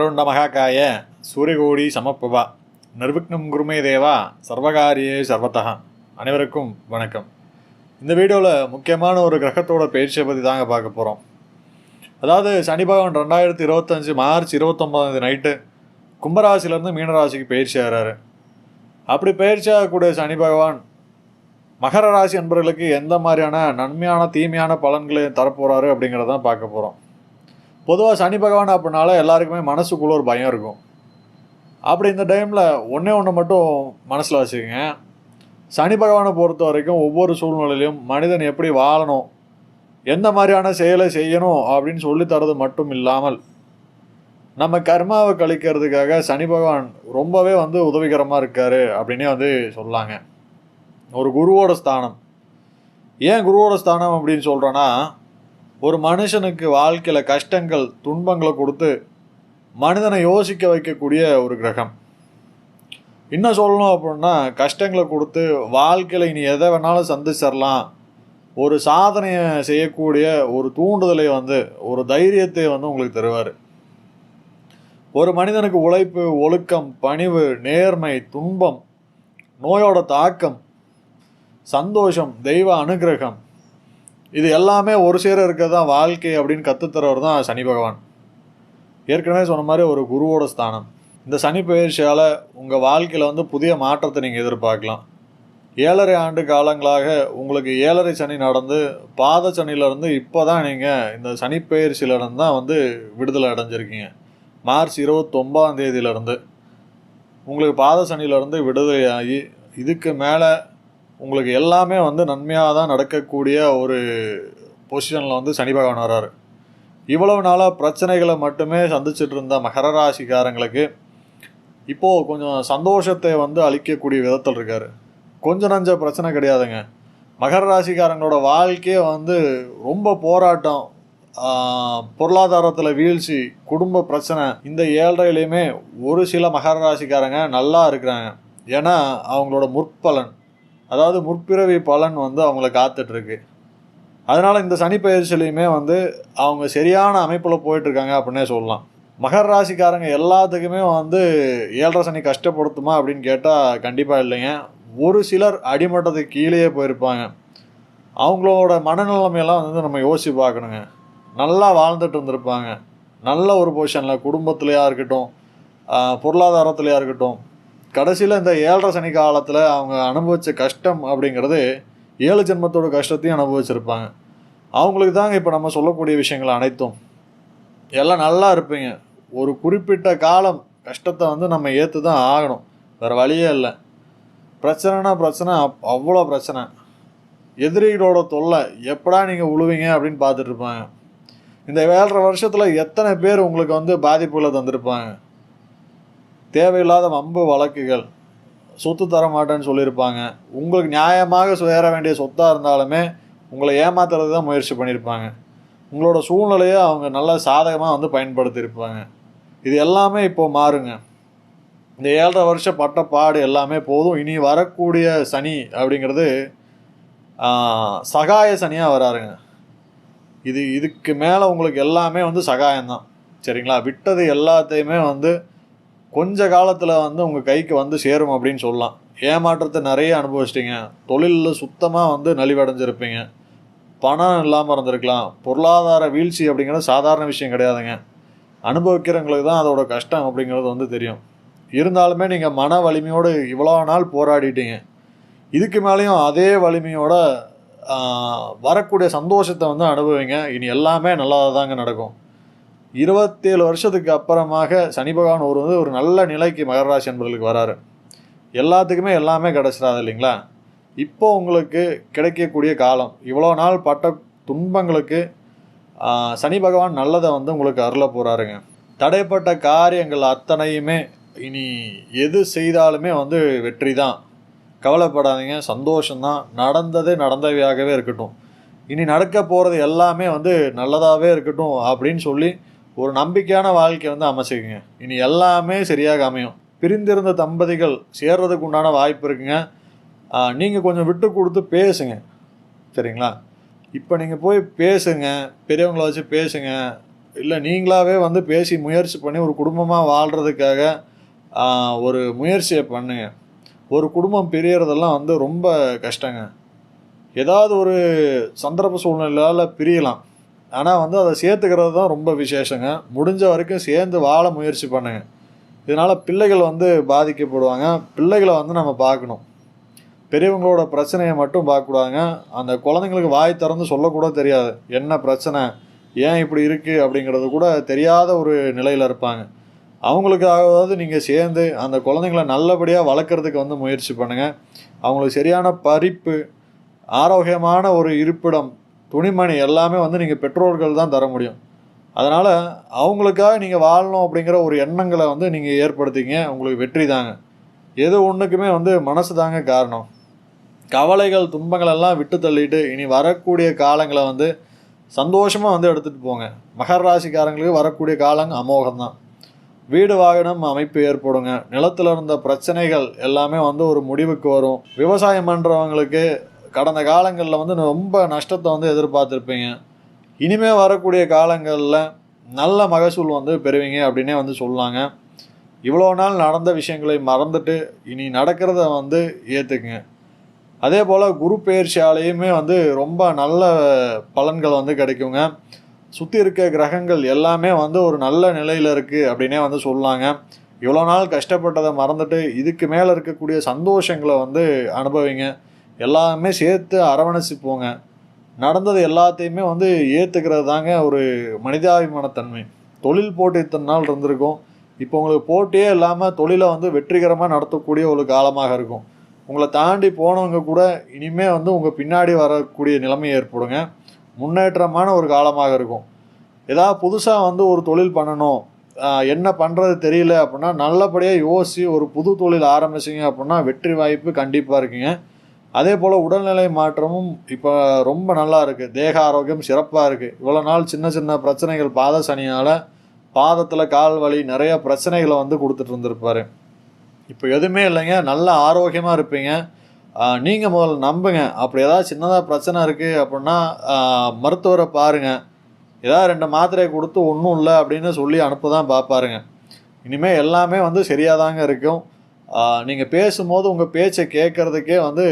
வக்ரவுண்ட மகாக்காய சூரியகோடி சமப்பபா நிர்விக்னம் குருமே தேவா சர்வகாரியே சர்வத்தா அனைவருக்கும் வணக்கம். இந்த வீடியோவில் முக்கியமான ஒரு கிரகத்தோட பயிற்சியை பற்றி தாங்க பார்க்க போகிறோம் அதாவது சனி பகவான் ரெண்டாயிரத்தி இருபத்தஞ்சி மார்ச் இருபத்தொம்பது நைட்டு கும்பராசிலேருந்து மீனராசிக்கு பயிற்சி ஆகிறாரு அப்படி பயிற்சி ஆகக்கூடிய சனி பகவான் மகர ராசி அன்பர்களுக்கு எந்த மாதிரியான நன்மையான தீமையான பலன்களை தரப்போகிறாரு அப்படிங்கிறதான் பார்க்க போகிறோம் பொதுவாக சனி பகவான் அப்படின்னால எல்லாருக்குமே மனசுக்குள்ள ஒரு பயம் இருக்கும். அப்படி இந்த டைமில் ஒன்றே ஒன்று மட்டும் மனசில் வச்சுக்கோங்க. சனி பகவானை பொறுத்த வரைக்கும் ஒவ்வொரு சூழ்நிலையிலும் மனிதன் எப்படி வாழணும் எந்த மாதிரியான செயலை செய்யணும் அப்படின்னு சொல்லித்தரது மட்டும் இல்லாமல் நம்ம கர்மாவை கழிக்கிறதுக்காக சனி பகவான் ரொம்பவே வந்து உதவிகரமாக இருக்கார் அப்படின்னே வந்து சொல்லாங்க. ஒரு குருவோட ஸ்தானம். ஏன் குருவோட ஸ்தானம் அப்படின்னு சொல்கிறோன்னா ஒரு மனுஷனுக்கு வாழ்க்கையில் கஷ்டங்கள் துன்பங்களை கொடுத்து மனிதனை யோசிக்க வைக்கக்கூடிய ஒரு கிரகம். இன்னும் சொல்லணும் அப்படின்னா கஷ்டங்களை கொடுத்து வாழ்க்கையில் இனி எதை வேணாலும் சந்திச்சிடலாம் ஒரு சாதனையை செய்யக்கூடிய ஒரு தூண்டுதலை வந்து ஒரு தைரியத்தை வந்து உங்களுக்கு தருவார். ஒரு மனிதனுக்கு உழைப்பு ஒழுக்கம் பணிவு நேர்மை துன்பம் நோயோட தாக்கம் சந்தோஷம் தெய்வ அனுகிரகம் இது எல்லாமே ஒரு சேர இருக்கிறது தான் வாழ்க்கை அப்படின்னு கற்றுத்தரவர் தான் சனி பகவான். ஏற்கனவே சொன்ன மாதிரி ஒரு குருவோட ஸ்தானம். இந்த சனி பயிற்சியால் உங்கள் வாழ்க்கையில் வந்து புதிய மாற்றத்தை நீங்கள் எதிர்பார்க்கலாம். ஏழரை ஆண்டு காலங்களாக உங்களுக்கு ஏழரை சனி நடந்து பாத சனியிலேருந்து இப்போ தான் நீங்கள் இந்த சனி பயிற்சியிலேருந்து தான் வந்து விடுதலை அடைஞ்சிருக்கீங்க. மார்ச் இருபத்தொம்பதாம் தேதியிலேருந்து உங்களுக்கு பாத சனியிலேருந்து விடுதலையாகி இதுக்கு மேலே உங்களுக்கு எல்லாமே வந்து நன்மையாக தான் நடக்கக்கூடிய ஒரு பொசிஷனில் வந்து சனி பகவான் வர்றாரு. இவ்வளவு நாளாக பிரச்சனைகளை மட்டுமே சந்திச்சுட்டு இருந்த மகர ராசிக்காரங்களுக்கு இப்போது கொஞ்சம் சந்தோஷத்தை வந்து அளிக்கக்கூடிய விதத்தில் இருக்கார். கொஞ்சம் நஞ்ச பிரச்சனை கிடையாதுங்க. மகர ராசிக்காரங்களோட வாழ்க்கையே வந்து ரொம்ப போராட்டம் பொருளாதாரத்தில் வீழ்ச்சி குடும்ப பிரச்சனை இந்த ஏழ்றையிலையுமே ஒரு சில மகர ராசிக்காரங்க நல்லா இருக்கிறாங்க. ஏன்னா அவங்களோட முற்பலன் அதாவது முற்பிறவி பலன் வந்து அவங்கள காத்துட்ருக்கு. அதனால் இந்த சனி பயிற்சிலையுமே வந்து அவங்க சரியான அமைப்பில் போயிட்டுருக்காங்க அப்படின்னே சொல்லலாம். மகர ராசிக்காரங்க எல்லாத்துக்குமே வந்து ஏழரை சனி கஷ்டப்படுத்துமா அப்படின்னு கேட்டால் கண்டிப்பாக இல்லைங்க. ஒரு சிலர் அடிமட்டத்துக்கு கீழேயே போயிருப்பாங்க. அவங்களோட மனநிலைமையெல்லாம் வந்து நம்ம யோசிச்சு பார்க்கணுங்க. நல்லா வாழ்ந்துட்டு இருந்திருப்பாங்க. நல்ல ஒரு பொசிஷனில் குடும்பத்துலையாக இருக்கட்டும் பொருளாதாரத்துலையாக இருக்கட்டும் கடைசியில் இந்த ஏழரை சனி காலத்தில் அவங்க அனுபவித்த கஷ்டம் அப்படிங்கிறது ஏழு ஜென்மத்தோட கஷ்டத்தையும் அனுபவிச்சிருப்பாங்க. அவங்களுக்கு தாங்க இப்போ நம்ம சொல்லக்கூடிய விஷயங்கள் அனைத்தும். எல்லாம் நல்லா இருப்பீங்க. ஒரு குறிப்பிட்ட காலம் கஷ்டத்தை வந்து நம்ம ஏற்று தான் ஆகணும். வேறு வழியே இல்லை. பிரச்சனைனா பிரச்சனை அப் அவ்வளோ பிரச்சனை. எதிரிகளோட தொல்லை எப்படா நீங்கள் உழுவீங்க அப்படின்னு பார்த்துட்ருப்பாங்க இந்த ஏழரை வருஷத்தில் எத்தனை பேர் உங்களுக்கு வந்து பாதிப்புகளை தந்திருப்பாங்க? தேவையில்லாத வம்பு வழக்குகள். சொத்து தர மாட்டேன்னு சொல்லியிருப்பாங்க. உங்களுக்கு நியாயமாக சேர வேண்டிய சொத்தாக இருந்தாலுமே உங்களை ஏமாத்துறது தான் முயற்சி பண்ணியிருப்பாங்க. உங்களோட சூழ்நிலையை அவங்க நல்ல சாதகமாக வந்து பயன்படுத்தியிருப்பாங்க. இது எல்லாமே இப்போது மாறுங்க. இந்த ஏழரை வருஷம் பட்ட பாடு எல்லாமே போதும். இனி வரக்கூடிய சனி அப்படிங்கிறது சகாய சனியாக வராருங்க. இது இதுக்கு மேலே உங்களுக்கு எல்லாமே வந்து சகாயம்தான். சரிங்களா? விட்டது எல்லாத்தையுமே வந்து கொஞ்ச காலத்தில் வந்து உங்கள் கைக்கு வந்து சேரும் அப்படின்னு சொல்லலாம். ஏமாற்றத்தை நிறைய அனுபவிச்சிட்டிங்க. தொழிலில் சுத்தமாக வந்து நலிவடைஞ்சிருப்பீங்க. பணம் இல்லாமல் இருந்திருக்கலாம். பொருளாதார வீழ்ச்சி அப்படிங்கிறது சாதாரண விஷயம் கிடையாதுங்க. அனுபவிக்கிறவங்களுக்கு தான் அதோட கஷ்டம் அப்படிங்கிறது வந்து தெரியும். இருந்தாலுமே நீங்கள் மன வலிமையோடு இவ்வளோ நாள் போராடிட்டீங்க. இதுக்கு மேலேயும் அதே வலிமையோட வரக்கூடிய சந்தோஷத்தை வந்து அனுபவிங்க. இனி எல்லாமே நல்லா தாங்க நடக்கும். இருபத்தேழு வருஷத்துக்கு அப்புறமாக சனி பகவான் ஒரு வந்து ஒரு நல்ல நிலைக்கு மகராசி என்பர்களுக்கு வராரு. எல்லாத்துக்குமே எல்லாமே கிடச்சிடாது இல்லைங்களா? இப்போ உங்களுக்கு கிடைக்கக்கூடிய காலம் இவ்வளோ நாள் பட்ட துன்பங்களுக்கு சனி பகவான் நல்லதை வந்து உங்களுக்கு அருள போகிறாருங்க தடைப்பட்ட காரியங்கள் அத்தனையுமே இனி எது செய்தாலுமே வந்து வெற்றி தான். கவலைப்படாதீங்க சந்தோஷம்தான் நடந்ததே நடந்தவையாகவே இருக்கட்டும். இனி நடக்க போகிறது எல்லாமே வந்து நல்லதாகவே இருக்கட்டும் அப்படின்னு சொல்லி ஒரு நம்பிக்கையான வாழ்க்கையை வந்து அமைச்சிக்கங்க. இனி எல்லாமே சரியாக அமையும். பிரிந்திருந்த தம்பதிகள் சேர்றதுக்கு உண்டான வாய்ப்பு இருக்குங்க. நீங்கள் கொஞ்சம் விட்டு கொடுத்து பேசுங்க. சரிங்களா? இப்போ நீங்கள் போய் பேசுங்க. பெரியவங்கள வச்சு பேசுங்க. இல்லை நீங்களாவே வந்து பேசி முயற்சி பண்ணி ஒரு குடும்பமாக வாழ்கிறதுக்காக ஒரு முயற்சியை பண்ணுங்க. ஒரு குடும்பம் பிரியறதெல்லாம் வந்து ரொம்ப கஷ்டங்க. ஏதாவது ஒரு சந்தர்ப்ப சூழ்நிலையால் பிரியலாம். ஆனால் வந்து அதை சேர்த்துக்கிறது தான் ரொம்ப விசேஷங்க. முடிஞ்ச வரைக்கும் சேர்ந்து வாழ முயற்சி பண்ணுங்க. இதனால் பிள்ளைகள் வந்து பாதிக்கப்படுவாங்க. பிள்ளைகளை வந்து நம்ம பார்க்கணும். பெரியவங்களோட பிரச்சனையை மட்டும் பார்க்கக்கூடாதுங்க. அந்த குழந்தைங்களுக்கு வாய் திறந்து சொல்லக்கூட தெரியாது. என்ன பிரச்சனை? ஏன் இப்படி இருக்குது அப்படிங்கிறது கூட தெரியாத ஒரு நிலையில் இருப்பாங்க. அவங்களுக்காகவாவது நீங்கள் சேர்ந்து அந்த குழந்தைங்கள நல்லபடியாக வளர்க்குறதுக்கு வந்து முயற்சி பண்ணுங்கள் அவங்களுக்கு சரியான பறிப்பு ஆரோக்கியமான ஒரு இருப்பிடம் துணிமணி எல்லாமே வந்து நீங்கள் பெற்றோர்கள் தான் தர முடியும். அதனால் அவங்களுக்காக நீங்கள் வாழணும் அப்படிங்கிற ஒரு எண்ணங்களை வந்து நீங்கள் ஏற்படுத்திங்க உங்களுக்கு வெற்றி தாங்க. எது ஒன்றுக்குமே வந்து மனசு தாங்க காரணம். கவலைகள் துன்பங்கள் எல்லாம் விட்டு தள்ளிட்டு இனி வரக்கூடிய காலங்களை வந்து சந்தோஷமாக வந்து எடுத்துகிட்டு போங்க. மகர ராசிக்காரங்களுக்கு வரக்கூடிய காலங்க அமோகம்தான். வீடு வாகனம் அமைப்பு ஏற்படுங்க. நிலத்தில் இருந்த பிரச்சனைகள் எல்லாமே வந்து ஒரு முடிவுக்கு வரும். விவசாயம் பண்ணுறவங்களுக்கு கடந்த காலங்களில் வந்து ரொம்ப நஷ்டத்தை வந்து எதிர்பார்த்துருப்பீங்க. இனிமேல் வரக்கூடிய காலங்களில் நல்ல மகசூல் வந்து பெறுவீங்க அப்படின்னே வந்து சொல்லாங்க. இவ்வளோ நாள் நடந்த விஷயங்களை மறந்துட்டு இனி நடக்கிறத வந்து ஏற்றுக்குங்க அதே போல் குரு பயிற்சியாலேயுமே வந்து ரொம்ப நல்ல பலன்கள் வந்து கிடைக்குங்க. சுற்றி இருக்க கிரகங்கள் எல்லாமே வந்து ஒரு நல்ல நிலையில் இருக்குது அப்படின்னே வந்து சொல்லாங்க. இவ்வளோ நாள் கஷ்டப்பட்டதை மறந்துட்டு இதுக்கு மேலே இருக்கக்கூடிய சந்தோஷங்களை வந்து அனுபவிங்க. எல்லாமே சேர்த்து அரவணைச்சு போங்க நடந்தது எல்லாத்தையுமே வந்து ஏற்றுக்கிறது தாங்க ஒரு மனிதாபிமானத்தன்மை. தொழில் போட்டி இத்தனை நாள் இருந்திருக்கும். இப்போ உங்களுக்கு போட்டியே இல்லாமல் தொழிலை வந்து வெற்றிகரமாக நடத்தக்கூடிய ஒரு காலமாக இருக்கும். உங்களை தாண்டி போனவங்க கூட இனிமே வந்து உங்கள் பின்னாடி வரக்கூடிய நிலைமை ஏற்படுங்க. முன்னேற்றமான ஒரு காலமாக இருக்கும். ஏதாவது புதுசாக வந்து ஒரு தொழில் பண்ணணும். என்ன பண்ணுறது தெரியல அப்படின்னா நல்லபடியாக யோசித்து ஒரு புது தொழில் ஆரம்பிச்சிங்க அப்படின்னா வெற்றி வாய்ப்பு கண்டிப்பாக இருக்குங்க. அதே போல் உடல்நிலை மாற்றமும் இப்போ ரொம்ப நல்லா இருக்குது தேக ஆரோக்கியம் சிறப்பாக இருக்குது இவ்வளோ நாள் சின்ன சின்ன பிரச்சனைகள் பாத சனியால் பாதத்தில் கால் வலி நிறைய பிரச்சனைகளை வந்து கொடுத்துட்டு இருந்திருப்பார். இப்போ எதுவுமே இல்லைங்க. நல்ல ஆரோக்கியமாக இருப்பீங்க. நீங்கள் முதல்ல நம்புங்க. அப்படி ஏதாவது சின்னதாக பிரச்சனை இருக்குது அப்படின்னா மருத்துவரை பாருங்கள் ஏதாவது ரெண்டு மாத்திரையை கொடுத்து ஒன்றும் இல்லை அப்படின்னு சொல்லி அனுப்ப தான் பார்ப்பாருங்க இனிமேல் எல்லாமே வந்து சரியாக தாங்க இருக்கும். நீங்கள் பேசும்போது உங்கள் பேச்சை கேட்குறதுக்கே வந்து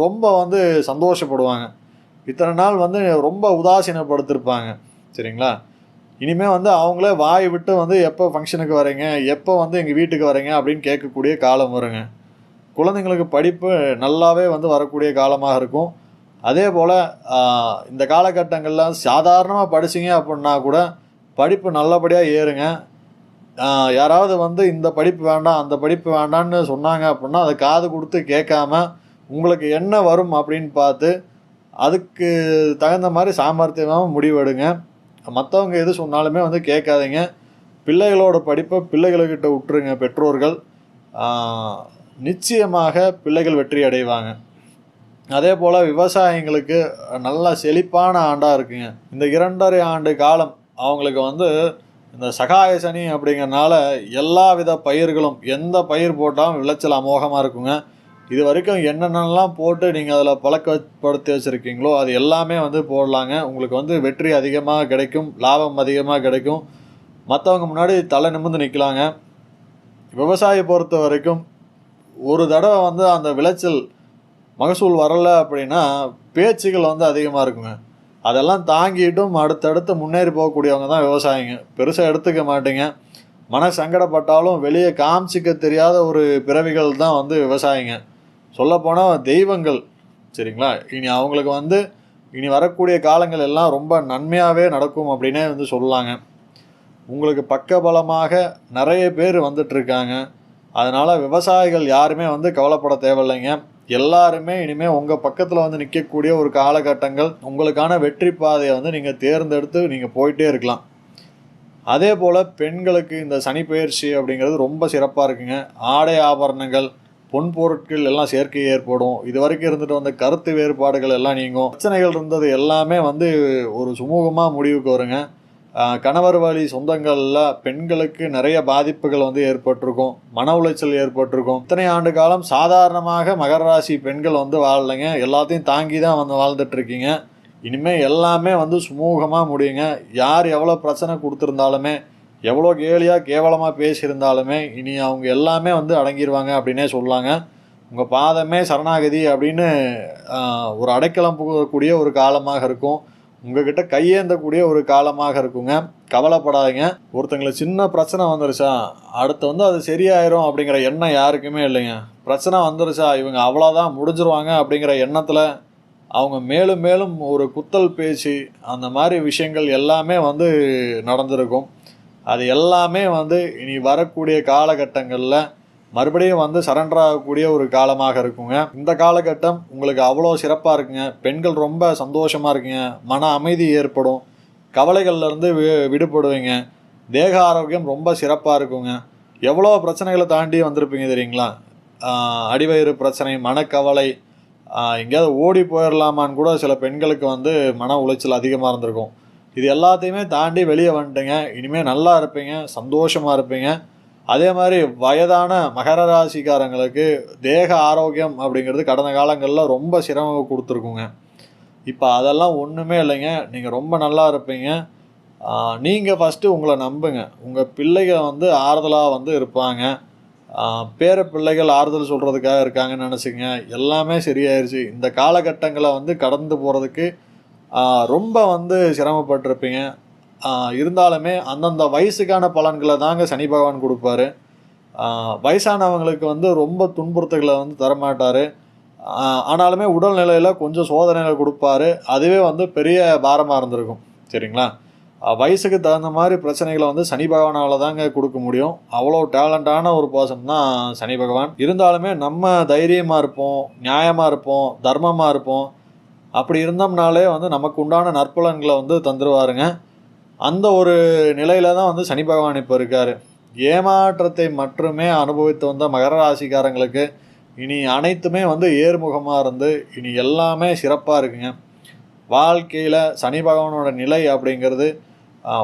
ரொம்ப வந்து சந்தோஷப்படுவாங்க. இத்தனை நாள் வந்து ரொம்ப உதாசீனப்படுத்திருப்பாங்க. சரிங்களா? இனிமேல் வந்து அவங்களே வாய் விட்டு வந்து எப்போ ஃபங்க்ஷனுக்கு வரீங்க எப்போ வந்து எங்கள் வீட்டுக்கு வரீங்க அப்படின்னு கேட்கக்கூடிய காலம் வருங்க. குழந்தைங்களுக்கு படிப்பு நல்லாவே வந்து வரக்கூடிய காலமாக இருக்கும். அதே போல் இந்த காலகட்டங்களில் சாதாரணமாக படிச்சிங்க அப்படின்னா கூட படிப்பு நல்லபடியாக ஏறுங்க. யாராவது வந்து இந்த படிப்பு வேண்டாம் அந்த படிப்பு வேண்டான்னு சொன்னாங்க அப்படின்னா அதை காது கொடுத்து கேட்காம உங்களுக்கு என்ன வரும் அப்படின்னு பார்த்து அதுக்கு தகுந்த மாதிரி சாமர்த்தியமாக முடிவெடுங்க. மற்றவங்க எது சொன்னாலுமே வந்து கேட்காதீங்க. பிள்ளைகளோட படிப்பை பிள்ளைகள்கிட்ட விட்டுருங்க பெற்றோர்கள். நிச்சயமாக பிள்ளைகள் வெற்றி அடைவாங்க. அதே போல் விவசாயிங்களுக்கு நல்ல செழிப்பான ஆண்டாக இருக்குங்க. இந்த இரண்டரை ஆண்டு காலம் அவங்களுக்கு வந்து இந்த சகாய சனி அப்படிங்கிறனால எல்லா வித பயிர்களும் எந்த பயிர் போட்டாலும் விளைச்சல் அமோகமாக இருக்குங்க. இது வரைக்கும் என்னென்னலாம் போட்டு நீங்கள் அதில் பழக்கப்படுத்தி வச்சுருக்கீங்களோ அது எல்லாமே வந்து போடலாங்க. உங்களுக்கு வந்து வெற்றி அதிகமாக கிடைக்கும் லாபம் அதிகமாக கிடைக்கும். மற்றவங்க முன்னாடி தலை நிமிர்ந்து நிற்கலாங்க விவசாயி பொறுத்த வரைக்கும் ஒரு தடவை வந்து அந்த விளைச்சல் மகசூல் வரலை அப்படின்னா பேச்சுகள் வந்து அதிகமாக இருக்குங்க. அதெல்லாம் தாங்கிட்டும் அடுத்தடுத்து முன்னேறி போகக்கூடியவங்க தான் விவசாயிங்க. பெருசாக எடுத்துக்க மாட்டேங்க. மன சங்கடப்பட்டாலும் வெளியே காமிச்சிக்க தெரியாத ஒரு பிறவிகள் தான் வந்து விவசாயிங்க. சொல்லப்போனால் தெய்வங்கள். சரிங்களா? இனி அவங்களுக்கு வந்து இனி வரக்கூடிய காலங்கள் எல்லாம் ரொம்ப நன்மையாகவே நடக்கும் அப்படின்னே வந்து சொல்லலாங்க உங்களுக்கு பக்கபலமாக நிறைய பேர் வந்துட்டுருக்காங்க அதனால் விவசாயிகள் யாருமே வந்து கவலைப்பட தேவையில்லைங்க. எல்லாருமே இனிமேல் உங்கள் பக்கத்தில் வந்து நிற்கக்கூடிய ஒரு காலகட்டங்கள் உங்களுக்கான வெற்றி பாதையை வந்து நீங்கள் தேர்ந்தெடுத்து நீங்கள் போயிட்டே இருக்கலாம். அதே போல் பெண்களுக்கு இந்த சனி பயிற்சி அப்படிங்கிறது ரொம்ப சிறப்பாக இருக்குங்க. ஆடை ஆபரணங்கள் பொன் பொருட்கள் எல்லாம் சேர்க்கை ஏற்படும். இது வரைக்கும் இருந்துட்டு வந்த கருத்து வேறுபாடுகள் எல்லாம் நீங்கும். பிரச்சனைகள் இருந்தது எல்லாமே வந்து ஒரு சுமூகமாக முடிவுக்கு வருங்க. கணவர் வழி சொந்தங்களில் பெண்களுக்கு நிறைய பாதிப்புகள் வந்து ஏற்பட்டிருக்கும். மன உளைச்சல் ஏற்பட்டிருக்கும். இத்தனை ஆண்டு காலம் சாதாரணமாக மகர ராசி பெண்கள் வந்து வாழலைங்க. எல்லாத்தையும் தாங்கி தான் வந்து வாழ்ந்துட்டுருக்கீங்க. இனிமேல் எல்லாமே வந்து சுமூகமாக முடியுங்க. யார் எவ்வளோ பிரச்சனை கொடுத்துருந்தாலுமே எவ்வளோ கேலியாக கேவலமாக பேசியிருந்தாலுமே இனி அவங்க எல்லாமே வந்து அடங்கிடுவாங்க அப்படின்னே சொல்லலாங்க உங்கள் பாதமே சரணாகதி அப்படின்னு ஒரு அடைக்கலம் புகக்கூடிய ஒரு காலமாக இருக்கும். உங்ககிட்ட கையேந்தக்கூடிய ஒரு காலமாக இருக்குங்க. கவலைப்படாதீங்க. ஒருத்தங்களுக்கு சின்ன பிரச்சனை வந்துருச்சா அடுத்து வந்து அது சரியாயிரும் அப்படிங்கிற எண்ணம் யாருக்குமே இல்லைங்க. பிரச்சனை வந்துருச்சா இவங்க அவ்வளோதான் முடிஞ்சிருவாங்க அப்படிங்கிற எண்ணத்தில் அவங்க மேலும் மேலும் ஒரு குத்தல் பேச்சு அந்த மாதிரி விஷயங்கள் எல்லாமே வந்து நடந்திருக்கும். அது எல்லாமே வந்து இனி வரக்கூடிய காலகட்டங்களில் மறுபடியும் வந்து சரண்டர் ஆகக்கூடிய ஒரு காலமாக இருக்குங்க. இந்த காலகட்டம் உங்களுக்கு அவ்வளோ சிறப்பாக இருக்குங்க. பெண்கள் ரொம்ப சந்தோஷமாக இருக்குங்க. மன அமைதி ஏற்படும். கவலைகள்லேருந்து வி விடுபடுவீங்க. தேக ஆரோக்கியம் ரொம்ப சிறப்பாக இருக்குங்க. எவ்வளோ பிரச்சனைகளை தாண்டி வந்திருப்பீங்க தெரியுங்களா? அடிவயிறு பிரச்சனை மனக்கவலை எங்கேயாவது ஓடி போயிடலாமான்னு கூட சில பெண்களுக்கு வந்து மன உளைச்சல் அதிகமாக இருந்திருக்கும். இது எல்லாத்தையுமே தாண்டி வெளியே வந்துட்டுங்க. இனிமேல் நல்லா இருப்பீங்க. சந்தோஷமாக இருப்பீங்க. அதே மாதிரி வயதான மகர ராசிக்காரங்களுக்கு தேக ஆரோக்கியம் அப்படிங்கிறது கடந்த காலங்களில் ரொம்ப சிரமம் கொடுத்துருக்குங்க. இப்போ அதெல்லாம் ஒன்றுமே இல்லைங்க. நீங்கள் ரொம்ப நல்லா இருப்பீங்க. நீங்கள் ஃபஸ்ட்டு உங்களை நம்புங்க. உங்கள் பிள்ளைகள் வந்து ஆறுதலாக வந்து இருப்பாங்க. பேர பிள்ளைகள் ஆறுதல் சொல்கிறதுக்காக இருக்காங்கன்னு நினச்சிங்க எல்லாமே சரியாயிருச்சு. இந்த காலகட்டங்களை வந்து கடந்து போகிறதுக்கு ரொம்ப வந்து சிரமப்பட்டிருப்பீங்க. இருந்தாலுமே அந்தந்த வயசுக்கான பலன்களை தாங்க சனி பகவான் கொடுப்பாரு. வயசானவங்களுக்கு வந்து ரொம்ப துன்புறுத்துகளை வந்து தரமாட்டார். ஆனாலுமே உடல்நிலையில் கொஞ்சம் சோதனைகள் கொடுப்பாரு. அதுவே வந்து பெரிய பாரமாக இருந்திருக்கும். சரிங்களா? வயசுக்கு தகுந்த மாதிரி பிரச்சனைகளை வந்து சனி பகவானால் தாங்க கொடுக்க முடியும். அவ்வளோ டேலண்டான ஒரு பர்சன் தான் சனி பகவான். இருந்தாலுமே நம்ம தைரியமாக இருப்போம் நியாயமாக இருப்போம் தர்மமாக இருப்போம். அப்படி இருந்தோம்னாலே வந்து நமக்கு உண்டான நற்பலன்களை வந்து தந்துருவாருங்க. அந்த ஒரு நிலையில தான் வந்து சனி பகவான் இப்போ இருக்கார். ஏமாற்றத்தை மட்டுமே அனுபவித்து வந்த மகர ராசிக்காரங்களுக்கு இனி அனைத்துமே வந்து ஏர்முகமாக இருந்து இனி எல்லாமே சிறப்பாக இருக்குங்க. வாழ்க்கையில் சனி பகவானோட நிலை அப்படிங்கிறது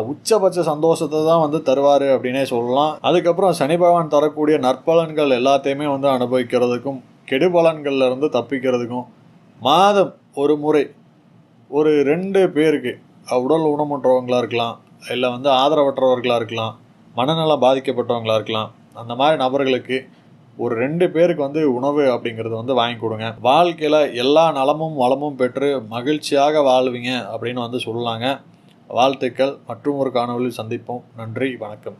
உச்சபட்ச சந்தோஷத்தை தான் வந்து தருவார் அப்படின்னே சொல்லலாம். அதுக்கப்புறம் சனி பகவான் தரக்கூடிய நற்பலன்கள் எல்லாத்தையுமே வந்து அனுபவிக்கிறதுக்கும் கெடுபலன்கள்லேருந்து தப்பிக்கிறதுக்கும் மாதம் ஒரு முறை ஒரு ரெண்டு பேருக்கு உடல் ஊனமுற்றவங்களாக இருக்கலாம் இல்லை வந்து ஆதரவற்றவர்களாக இருக்கலாம் மனநலம் பாதிக்கப்பட்டவங்களாக இருக்கலாம் அந்த மாதிரி நபர்களுக்கு ஒரு ரெண்டு பேருக்கு வந்து உணவு அப்படிங்கிறது வந்து வாங்கி கொடுங்க. வாழ்க்கையில் எல்லா நலமும் வளமும் பெற்று மகிழ்ச்சியாக வாழ்வீங்க அப்படின்னு வந்து சொல்லலாங்க வாழ்த்துக்கள் மற்றும் ஒரு காணொலியில் சந்திப்போம். நன்றி வணக்கம்.